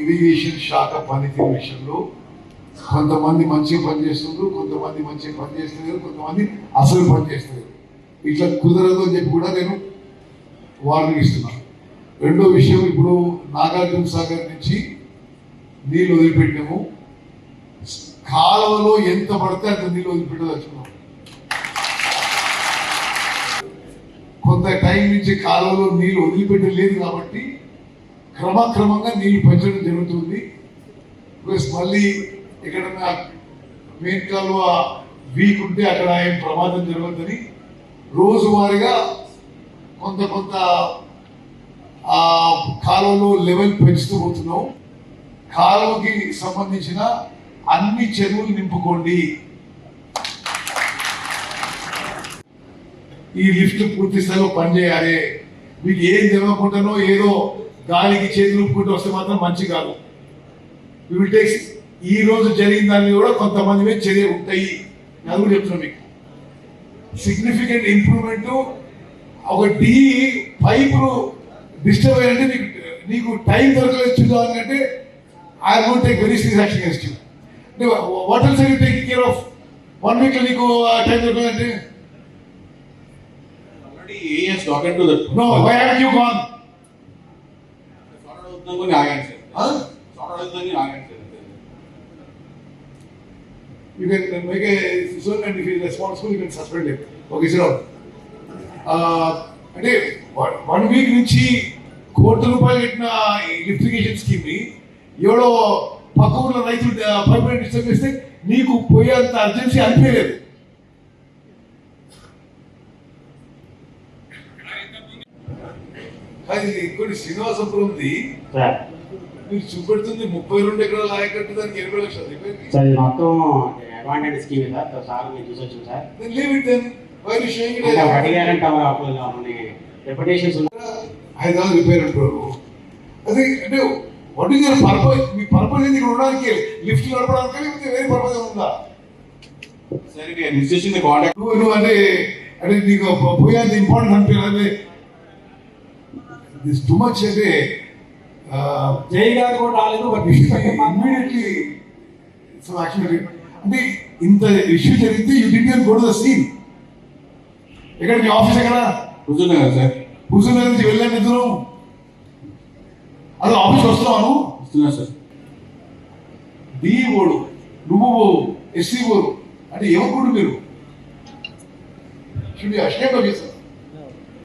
Irrigation శాఖ పనితీరు విషయంలో కొంతమంది మంచిగా పనిచేస్తున్నారు కొంతమంది మంచిగా పనిచేస్తున్నారు కొంతమంది అసలు పనిచేస్తున్నారు ఇట్లా కుదరదు అని చెప్పి కూడా నేను వార్నింగ్ ఇస్తున్నాను. రెండో విషయం ఇప్పుడు నాగార్జున సాగర్ నుంచి నీళ్ళు వదిలిపెట్టాము. కాలువలో ఎంత పడితే అంత నీళ్ళు వదిలిపెట్టదలుచుకున్నాం. కొంత టైం నుంచి కాలువలో నీళ్ళు వదిలిపెట్టలేదు కాబట్టి క్రమక్రమంగా నీళ్ళు పెంచడం జరుగుతుంది. ప్లస్ మళ్ళీ ఎక్కడన్నా మెయిన్ కాలువ వీక్ ఉంటే అక్కడ ఏం ప్రమాదం జరగదని రోజువారీగా కొంత కొంత ఆ కాలంలో లెవెల్ పెంచుతూ పోతున్నాం. కాలువకి సంబంధించిన అన్ని చెరువులు నింపుకోండి. ఈ లిఫ్ట్ పూర్తి స్థాయిలో పనిచేయాలి. మీకు ఏం తెలియకుండానో ఏదో గాలికి చేతులు ఊపుకుంటూ వస్తే మాత్రం మంచి కాదు. విల్ టేక్స్ ఈ రోజు జరిగిన దాన్ని కూడా కొంతమంది మీద చర్య ఉంటాయి. అది కూడా చెప్తున్నాను మీకు. సిగ్నిఫికెంట్ ఇంప్రూవ్మెంట్ ఒక డి పైపులు డిస్టర్బ్ అయ్యంటే నీకు నీకు టైం దొరకలేదు చూద్దాం అంటే I won't take very serious action against you అంటే what else are you taking care of one week నీకు టైం దొరకలేదంటే? Already he has spoken to the. No why have you gone అవుతుందని ఆగాను సార్. Sorted అవుతుందని ఆగాను sir. sir uh, అంటే one week నుంచి కోట్ల రూపాయలు పెట్టిన లిఫ్టిగేషన్ స్కీమ్ని ఎవడో పక్క ఊర్లో రైతులు లైన్ డిస్టర్బ్ చేస్తే నీకు పోయేంత అర్జెన్సీ అనిపించలేదు అది కొన్ని శ్రీనివాసపురంది సార్ మీరు చూపెడుతుంది ముప్పై రెండు ఎకరాల ఆయకట్టు దానికి ఎనభై లక్షలు సార్ ఇది మొత్తం అడ్వాంటేజ్ స్కీమ్ సార్ సార్ మీరు చూసి వచ్చింది సార్? అంటే as- అడిగారంటే అప్పుడు మన రెప్యుటేషన్స్ హైదరాబాద్ రిపేర్ అంటారు అదే అంటే వాట్ ఈస్ యువర్ పర్పస్ మీ పర్పస్ ఏంది? ఇక్కడ ఉండడానికి లిఫ్ట్ నడపడానికి లేకపోతే వేరే పర్పస్ ఉందా? Sir, we are insisting the contact. నువ్వు అంటే అంటే నీకు ఇంపార్టెంట్ దిస్ టూ మచ్ అంటే జై గారు కూడా రాలేదు బట్ ఇమ్మీడియట్లీ సో యాక్చువల్లీ అంటే ఇంత ఇష్యూ జరిగితే you did go to the scene ఎక్కడ మీ ఆఫీస్ ఎక్కడ? కూర్చున్నా సార్. హుజూర్ నుంచి వెళ్ళాను ఇద్దరు అది ఆఫీస్ వస్తున్నాను. వస్తున్నా సార్. డి ఓడు నువ్వు ఎస్సీ ఓడు అంటే ఏమనుకుంటు మీరు? Should be అష్టే